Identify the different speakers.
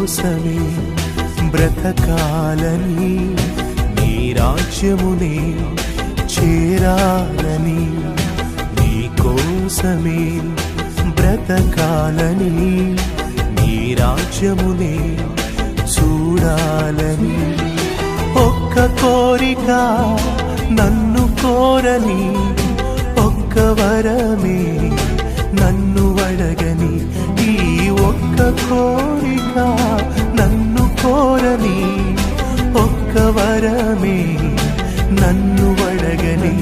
Speaker 1: కోసమే బ్రతకాలని నీ రాజ్యమునే చేరాలని నీ కోసమే బ్రతకాలని నీ రాజ్యమునే చూడాలని ఒక్క కోరిక నన్ను కోరని ఒక్క వరమే నన్ను అడగని ఈ ఒక్క కోరిక కోరని ఒక్క వరమే నన్ను అడగని